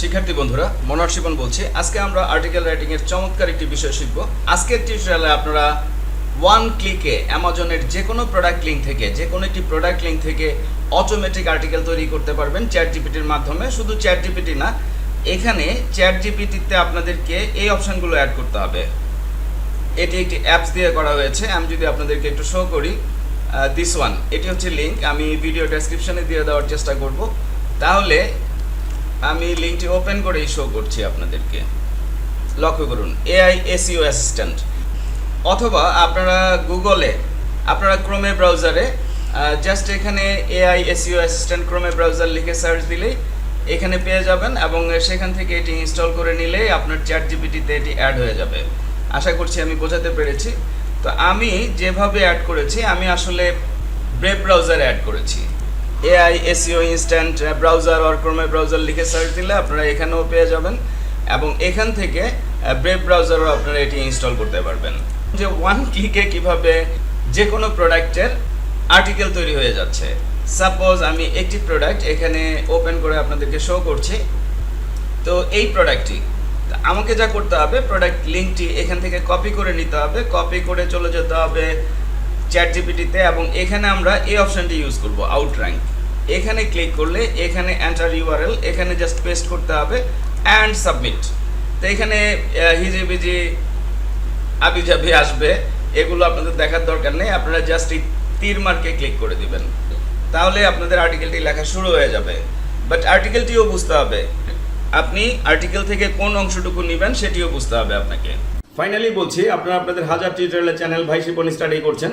শিক্ষার্থী বন্ধুরা মনোহর শিবন বলছি। আজকে আমরা আর্টিকেল রাইটিং এর চমৎকার একটি বিষয় শিখব। আজকের টিউটোরিয়ালে আপনারা ওয়ান ক্লিকে অ্যামাজনের যে কোনো প্রোডাক্ট লিঙ্ক থেকে যে কোনো একটি প্রোডাক্ট লিঙ্ক থেকে অটোমেটিক আর্টিকেল তৈরি করতে পারবেন চ্যাট জিপিটির মাধ্যমে। শুধু চ্যাট জিপিটি না, এখানে চ্যাট জিপিটিতে আপনাদেরকে এই অপশনগুলো অ্যাড করতে হবে। এটি একটি অ্যাপস দিয়ে করা হয়েছে। আমি যদি আপনাদেরকে একটু শো করি দিস ওয়ান এটি হচ্ছে লিঙ্ক আমি ভিডিও ডেসক্রিপশনে দিয়ে দেওয়ার চেষ্টা করব। তাহলে আমি লিঙ্কটি ওপেন করেই শো করছি আপনাদেরকে। লক্ষ্য করুন এআই এসইও অ্যাসিস্ট্যান্ট অথবা আপনারা গুগলে আপনারা ক্রোমে ব্রাউজারে জাস্ট এখানে এআই এসইও অ্যাসিস্ট্যান্ট ক্রোমে ব্রাউজার লিখে সার্চ দিলেই এখানে পেয়ে যাবেন এবং সেখান থেকে এটি ইনস্টল করে নিলেই আপনার চ্যাট জিপিটিতে এটি অ্যাড হয়ে যাবে। আশা করছি আমি বোঝাতে পেরেছি। তো আমি যেভাবে অ্যাড করেছি, আমি আসলে ব্রেভ ব্রাউজারে অ্যাড করেছি। AI SEO instant browser or ক্রোমে browser লিখে সার্চ দিলে আপনারা এখানেও পেয়ে যাবেন। এবং এখান থেকে ব্রেভ ব্রাউজারও আপনারা এটি ইনস্টল করতে পারবেন। যে ওয়ান ক্লিকে কীভাবে যে কোনো প্রোডাক্টের আর্টিকেল তৈরি হয়ে যাচ্ছে। সাপোজ আমি একটি প্রোডাক্ট এখানে ওপেন করে আপনাদেরকে শো করছি। তো এই প্রোডাক্টটি আমাকে যা করতে হবে প্রোডাক্ট লিঙ্কটি এখান থেকে কপি করে নিতে হবে। কপি করে চলে যেতে হবে চ্যাট জিপিটিতে এবং এখানে আমরা এই অপশনটি ইউজ করব আউট র্যাঙ্ক এখানে ক্লিক করলে এখানে এন্টার ইউআরএল এখানে জাস্ট পেস্ট করতে হবে অ্যান্ড সাবমিট তো এখানে হিজিবিজি, আবিজাবি আসবে, এগুলো আপনাদের দেখার দরকার নেই, আপনারা জাস্ট এই তীর মার্কে ক্লিক করে দিবেন। তাহলে আপনাদের আর্টিকেলটি লেখা শুরু হয়ে যাবে। বাট আর্টিকেলটিও বুঝতে হবে। আপনি আর্টিকেল থেকে কোন অংশটুকু নেবেন সেটিও বুঝতে হবে আপনাকে। ফাইনালি বলছি, আপনারা আপনাদের হাজার টিউটোরিয়ালের চ্যানেল ভাই শিপন স্টাডি করছেন।